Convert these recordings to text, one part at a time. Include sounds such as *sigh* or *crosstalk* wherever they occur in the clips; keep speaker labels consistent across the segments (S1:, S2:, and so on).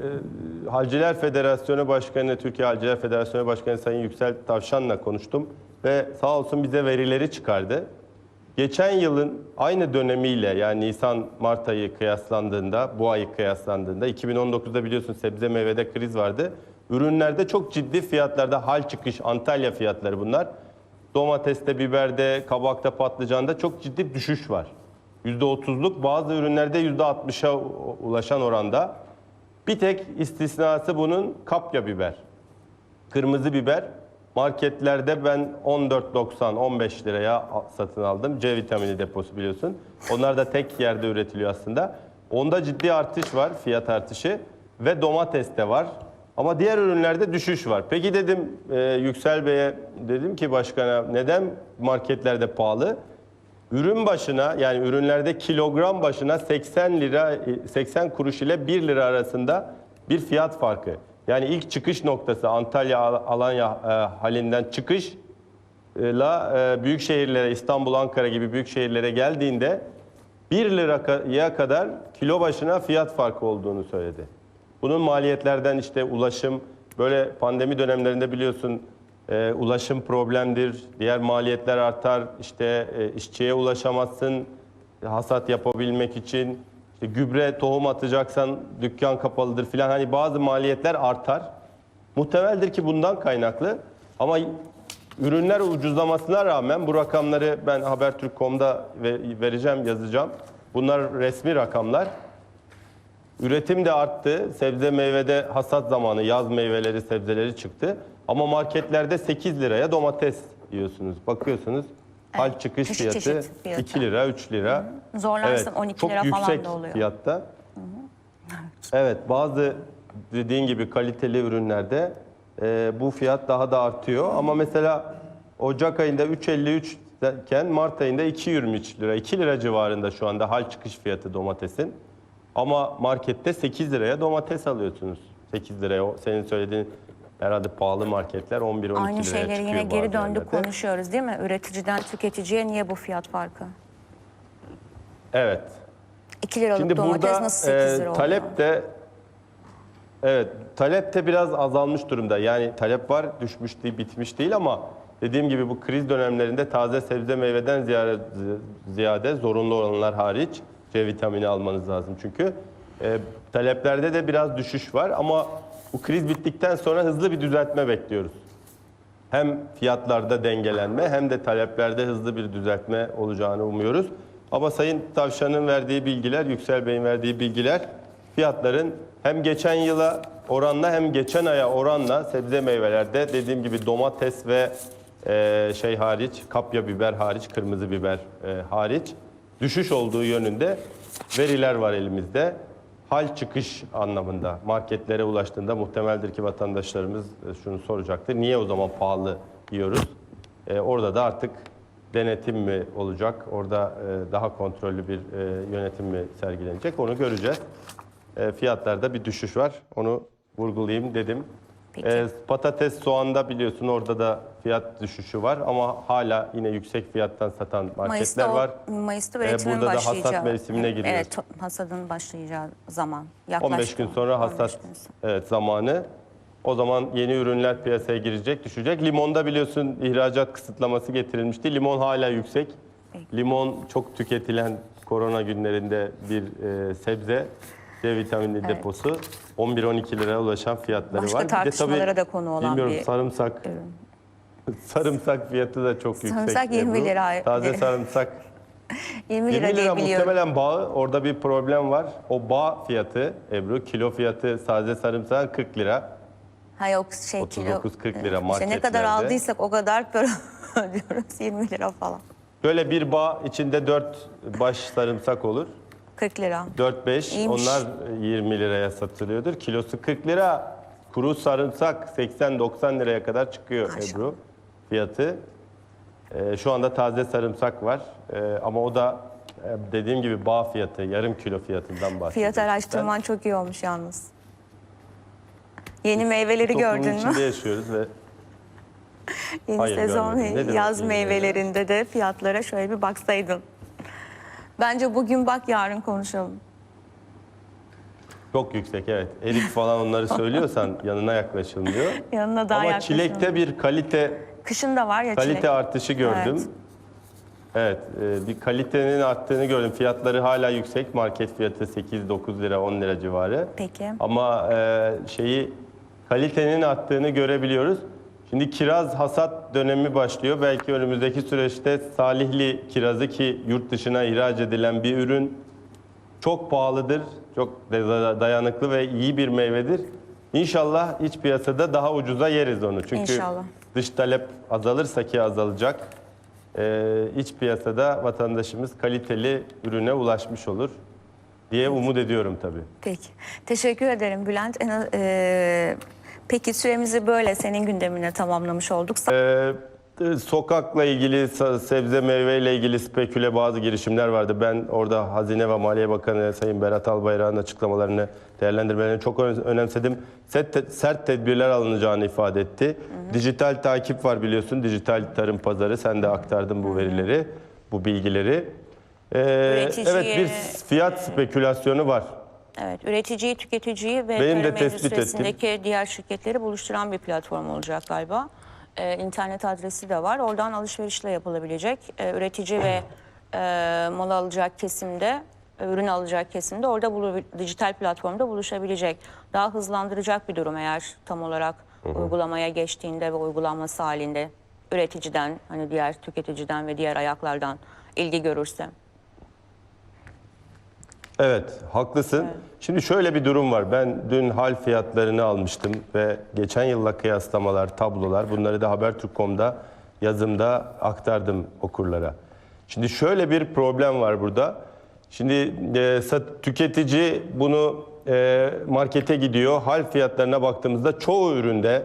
S1: e, Halciler Federasyonu Başkanı, Türkiye Halciler Federasyonu Başkanı Sayın Yüksel Tavşan'la konuştum ve sağ olsun bize verileri çıkardı. Geçen yılın aynı dönemiyle yani Nisan-Mart ayı kıyaslandığında, bu ayı kıyaslandığında 2019'da biliyorsun sebze meyvede kriz vardı. Ürünlerde çok ciddi fiyatlarda hal çıkış, Antalya fiyatları bunlar. Domateste, biberde, kabakta, patlıcanda çok ciddi düşüş var. %30'luk bazı ürünlerde %60'a ulaşan oranda. Bir tek istisnası bunun kapya biber. Kırmızı biber marketlerde ben 14.90 15 liraya satın aldım. C vitamini deposu biliyorsun. Onlar da tek yerde üretiliyor aslında. Onda ciddi artış var, fiyat artışı ve domateste var. Ama diğer ürünlerde düşüş var. Peki dedim e, Yüksel Bey'e dedim ki başkana neden marketlerde pahalı? Ürün başına yani ürünlerde kilogram başına 80 lira 80 kuruş ile 1 lira arasında bir fiyat farkı. Yani ilk çıkış noktası Antalya Alanya e, halinden çıkışla e, büyük şehirlere İstanbul Ankara gibi büyük şehirlere geldiğinde 1 liraya kadar kilo başına fiyat farkı olduğunu söyledi. Bunun maliyetlerden işte ulaşım böyle pandemi dönemlerinde biliyorsun e, ulaşım problemdir. Diğer maliyetler artar. İşte e, işçiye ulaşamazsın hasat yapabilmek için. İşte gübre, tohum atacaksan dükkan kapalıdır filan. Hani bazı maliyetler artar. Muhtemeldir ki bundan kaynaklı. Ama ürünler ucuzlamasına rağmen bu rakamları ben Habertürk.com'da ve- vereceğim, yazacağım. Bunlar resmi rakamlar. Üretim de arttı. Sebze meyvede hasat zamanı yaz meyveleri, sebzeleri çıktı. Ama marketlerde 8 liraya domates yiyorsunuz. Bakıyorsunuz hal çıkış
S2: çeşit
S1: fiyatı
S2: çeşit fiyatı.
S1: 2 lira, 3 lira.
S2: Zorlarsın 12
S1: çok
S2: lira falan
S1: yüksek
S2: da oluyor.
S1: fiyatta. Evet bazı dediğin gibi kaliteli ürünlerde e, bu fiyat daha da artıyor. Ama mesela Ocak ayında 3.53 iken Mart ayında 2.23 lira, 2 lira civarında şu anda hal çıkış fiyatı domatesin. Ama markette 8 liraya domates alıyorsunuz. 8 liraya o senin söylediğin herhalde pahalı marketler 11-12 liraya
S2: Aynı
S1: çıkıyor
S2: şeyleri yine geri döndük
S1: yerlerde.
S2: konuşuyoruz değil mi? Üreticiden tüketiciye niye bu fiyat farkı?
S1: Evet.
S2: 2 liralık
S1: Şimdi
S2: domates
S1: burada
S2: nasıl 8
S1: e,
S2: lira oluyor?
S1: talep de evet talep de biraz azalmış durumda. Yani talep var, düşmüş değil, bitmiş değil ama dediğim gibi bu kriz dönemlerinde taze sebze meyveden ziyade, ziyade zorunlu olanlar hariç C vitamini almanız lazım çünkü. E, taleplerde de biraz düşüş var ama bu kriz bittikten sonra hızlı bir düzeltme bekliyoruz. Hem fiyatlarda dengelenme hem de taleplerde hızlı bir düzeltme olacağını umuyoruz. Ama Sayın Tavşan'ın verdiği bilgiler, Yüksel Bey'in verdiği bilgiler fiyatların hem geçen yıla oranla hem geçen aya oranla sebze meyvelerde dediğim gibi domates ve e, şey hariç, kapya biber hariç, kırmızı biber e, hariç düşüş olduğu yönünde veriler var elimizde. Hal çıkış anlamında marketlere ulaştığında muhtemeldir ki vatandaşlarımız e, şunu soracaktır. Niye o zaman pahalı yiyoruz? E, orada da artık denetim mi olacak? Orada e, daha kontrollü bir e, yönetim mi sergilenecek? Onu göreceğiz. E, fiyatlarda bir düşüş var. Onu vurgulayayım dedim.
S2: Peki.
S1: E, patates, soğanda biliyorsun orada da fiyat düşüşü var ama hala yine yüksek fiyattan satan marketler
S2: Mayıs'ta,
S1: var.
S2: Mayıs'ta
S1: Ee,
S2: üretimin
S1: burada da hasat mevsimine giriyoruz.
S2: Evet, hasadın başlayacağı zaman. Yaklaştı.
S1: 15 gün sonra
S2: 15
S1: hasat
S2: gün sonra.
S1: evet zamanı. O zaman yeni ürünler piyasaya girecek, düşecek. Limonda biliyorsun ihracat kısıtlaması getirilmişti. Limon hala yüksek. Limon çok tüketilen korona günlerinde bir e, sebze. C vitamini deposu. 11-12 liraya ulaşan fiyatları
S2: Başka
S1: var.
S2: tartışmalara da konu olan
S1: bilmiyorum,
S2: bir
S1: sarımsak. *laughs* Sarımsak fiyatı da çok yüksek.
S2: Sarımsak 20
S1: Ebru.
S2: lira.
S1: Taze *laughs* sarımsak *laughs*
S2: 20 lira,
S1: 20
S2: diye
S1: lira
S2: biliyorum.
S1: muhtemelen bağı orada bir problem var. O bağ fiyatı Ebru kilo fiyatı taze sarımsağın 40 lira.
S2: Ha yok şey
S1: 39-40
S2: kilo.
S1: lira
S2: İşte ne kadar aldıysak o kadar para ödüyoruz. 20 lira falan.
S1: Böyle bir bağ içinde 4 baş sarımsak olur.
S2: 40 lira.
S1: 4-5
S2: İyiymiş.
S1: onlar 20 liraya satılıyordur. Kilosu 40 lira. Kuru sarımsak 80-90 liraya kadar çıkıyor
S2: Maşallah.
S1: Ebru fiyatı. Ee, şu anda taze sarımsak var. Ee, ama o da e, dediğim gibi bağ fiyatı, yarım kilo fiyatından bahsediyoruz.
S2: Fiyat araştırman çok iyi olmuş yalnız. Yeni meyveleri
S1: Toplumun
S2: gördün
S1: içinde
S2: mü?
S1: yaşıyoruz ve *laughs*
S2: Yeni
S1: Hayır,
S2: sezon
S1: görmedim.
S2: Yaz
S1: yeni
S2: meyvelerinde de fiyatlara şöyle bir baksaydın. Bence bugün bak yarın konuşalım.
S1: Çok yüksek evet. Erik falan onları söylüyorsan *laughs* yanına yaklaşılmıyor.
S2: Yanına daha
S1: Ama
S2: yaklaşalım.
S1: çilekte bir kalite
S2: Kışın da var ya
S1: kalite
S2: çilek.
S1: artışı gördüm.
S2: Evet.
S1: Evet, e, bir kalitenin arttığını gördüm. Fiyatları hala yüksek. Market fiyatı 8-9 lira, 10 lira civarı.
S2: Peki.
S1: Ama e, şeyi kalitenin arttığını görebiliyoruz. Şimdi kiraz hasat dönemi başlıyor. Belki önümüzdeki süreçte Salihli kirazı ki yurt dışına ihraç edilen bir ürün çok pahalıdır. Çok da- dayanıklı ve iyi bir meyvedir. İnşallah iç piyasada daha ucuza yeriz onu. Çünkü
S2: İnşallah.
S1: dış talep azalırsa ki azalacak. e, iç piyasada vatandaşımız kaliteli ürüne ulaşmış olur diye umut ediyorum tabii.
S2: Peki. Teşekkür ederim Bülent. En, e, peki süremizi böyle senin gündemine tamamlamış olduk.
S1: Ee, sokakla ilgili, sebze meyveyle ilgili speküle bazı girişimler vardı. Ben orada Hazine ve Maliye Bakanı Sayın Berat Albayrak'ın açıklamalarını, değerlendirmelerini çok önemsedim. Sert, sert tedbirler alınacağını ifade etti. Dijital takip var biliyorsun, dijital tarım pazarı. Sen de aktardın bu verileri, bu bilgileri. Ee,
S2: Üreticiye-
S1: evet bir fiyat spekülasyonu var.
S2: Evet, üreticiyi, tüketiciyi ve
S1: Benim de
S2: tarım
S1: tespit
S2: endüstrisindeki diğer şirketleri buluşturan bir platform olacak galiba. Ee, internet adresi de var. Oradan alışverişle yapılabilecek. Ee, üretici ve e, mal alacak kesimde, e, ürün alacak kesimde orada bulu- dijital platformda buluşabilecek. Daha hızlandıracak bir durum eğer tam olarak uygulamaya geçtiğinde ve uygulanması halinde üreticiden, hani diğer tüketiciden ve diğer ayaklardan ilgi görürse.
S1: Evet, haklısın. Şimdi şöyle bir durum var. Ben dün hal fiyatlarını almıştım ve geçen yılla kıyaslamalar, tablolar bunları da Habertürk.com'da yazımda aktardım okurlara. Şimdi şöyle bir problem var burada. Şimdi e, sat- tüketici bunu e, markete gidiyor. Hal fiyatlarına baktığımızda çoğu üründe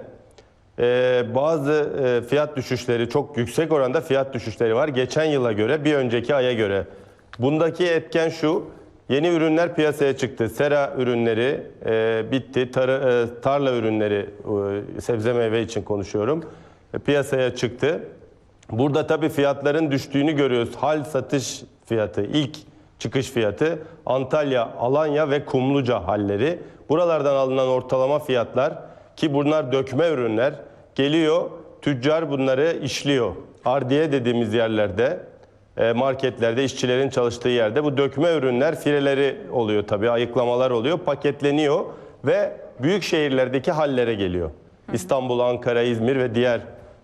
S1: ee, bazı e, fiyat düşüşleri çok yüksek oranda fiyat düşüşleri var. Geçen yıla göre, bir önceki aya göre. Bundaki etken şu, yeni ürünler piyasaya çıktı. Sera ürünleri e, bitti, Tarı- e, tarla ürünleri, e, sebze meyve için konuşuyorum, e, piyasaya çıktı. Burada tabii fiyatların düştüğünü görüyoruz. Hal satış fiyatı, ilk çıkış fiyatı Antalya, Alanya ve Kumluca halleri. Buralardan alınan ortalama fiyatlar ki bunlar dökme ürünler geliyor. Tüccar bunları işliyor. Ardiye dediğimiz yerlerde, marketlerde, işçilerin çalıştığı yerde bu dökme ürünler fireleri oluyor tabii, ayıklamalar oluyor, paketleniyor ve büyük şehirlerdeki hallere geliyor. İstanbul, Ankara, İzmir ve diğer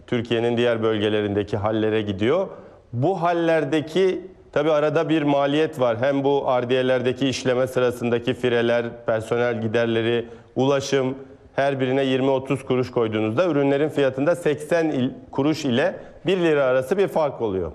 S1: Türkiye'nin diğer bölgelerindeki hallere gidiyor. Bu hallerdeki tabi arada bir maliyet var. Hem bu ardiyelerdeki işleme sırasındaki fireler, personel giderleri, ulaşım her birine 20-30 kuruş koyduğunuzda ürünlerin fiyatında 80 il- kuruş ile 1 lira arası bir fark oluyor.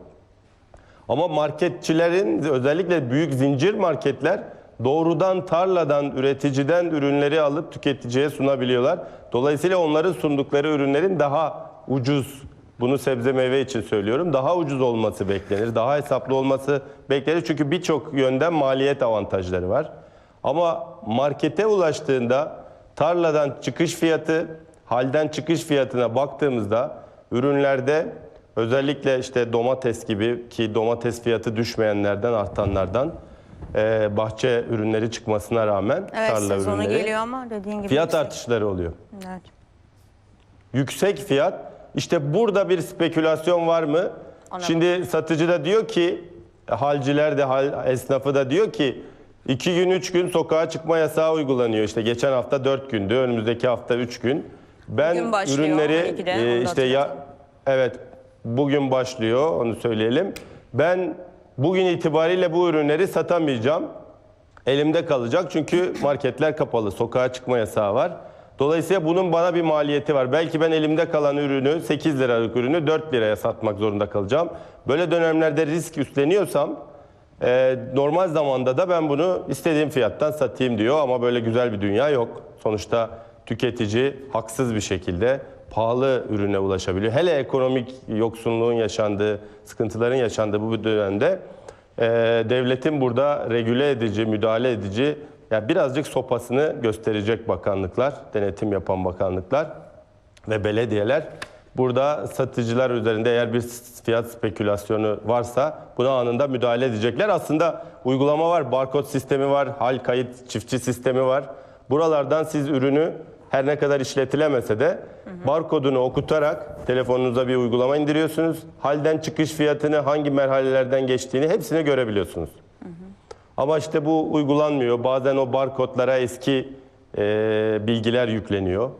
S1: Ama marketçilerin özellikle büyük zincir marketler doğrudan tarladan, üreticiden ürünleri alıp tüketiciye sunabiliyorlar. Dolayısıyla onların sundukları ürünlerin daha ucuz, bunu sebze meyve için söylüyorum, daha ucuz olması beklenir, daha hesaplı olması beklenir. Çünkü birçok yönden maliyet avantajları var. Ama markete ulaştığında tarladan çıkış fiyatı, halden çıkış fiyatına baktığımızda ürünlerde Özellikle işte domates gibi ki domates fiyatı düşmeyenlerden artanlardan e, bahçe ürünleri çıkmasına rağmen
S2: Evet,
S1: tarla
S2: sezonu
S1: ürünleri
S2: geliyor ama dediğin gibi
S1: fiyat
S2: yüksek.
S1: artışları oluyor.
S2: Evet.
S1: Yüksek fiyat işte burada bir spekülasyon var mı?
S2: Ona
S1: Şimdi satıcı da diyor ki halciler de hal, esnafı da diyor ki iki gün üç gün sokağa çıkma yasağı uygulanıyor. İşte geçen hafta dört gündü önümüzdeki hafta üç gün. Ben
S2: Bugün başlıyor,
S1: ürünleri
S2: 12'de,
S1: e,
S2: onu da
S1: işte ya
S2: hatırlatalım.
S1: evet bugün başlıyor onu söyleyelim. Ben bugün itibariyle bu ürünleri satamayacağım. Elimde kalacak çünkü *laughs* marketler kapalı, sokağa çıkma yasağı var. Dolayısıyla bunun bana bir maliyeti var. Belki ben elimde kalan ürünü, 8 liralık ürünü 4 liraya satmak zorunda kalacağım. Böyle dönemlerde risk üstleniyorsam e, normal zamanda da ben bunu istediğim fiyattan satayım diyor ama böyle güzel bir dünya yok. Sonuçta tüketici haksız bir şekilde pahalı ürüne ulaşabiliyor. Hele ekonomik yoksunluğun yaşandığı, sıkıntıların yaşandığı bu dönemde ee, devletin burada regüle edici, müdahale edici, yani birazcık sopasını gösterecek bakanlıklar, denetim yapan bakanlıklar ve belediyeler Burada satıcılar üzerinde eğer bir fiyat spekülasyonu varsa buna anında müdahale edecekler. Aslında uygulama var, barkod sistemi var, hal kayıt çiftçi sistemi var. Buralardan siz ürünü her ne kadar işletilemese de barkodunu okutarak telefonunuza bir uygulama indiriyorsunuz. Halden çıkış fiyatını, hangi merhalelerden geçtiğini hepsini görebiliyorsunuz. Ama işte bu uygulanmıyor. Bazen o barkodlara eski e, bilgiler yükleniyor.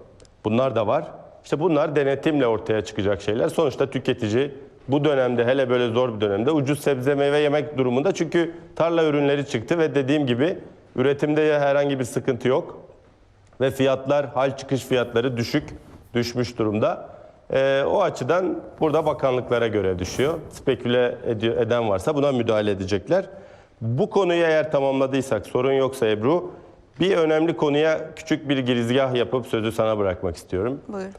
S1: Bunlar da var. İşte bunlar denetimle ortaya çıkacak şeyler. Sonuçta tüketici bu dönemde hele böyle zor bir dönemde ucuz sebze meyve yemek durumunda. Çünkü tarla ürünleri çıktı ve dediğim gibi üretimde herhangi bir sıkıntı yok. Ve fiyatlar, hal çıkış fiyatları düşük, düşmüş durumda. Ee, o açıdan burada bakanlıklara göre düşüyor. Speküle eden varsa buna müdahale edecekler. Bu konuyu eğer tamamladıysak, sorun yoksa Ebru, bir önemli konuya küçük bir girizgah yapıp sözü sana bırakmak istiyorum.
S2: Buyur.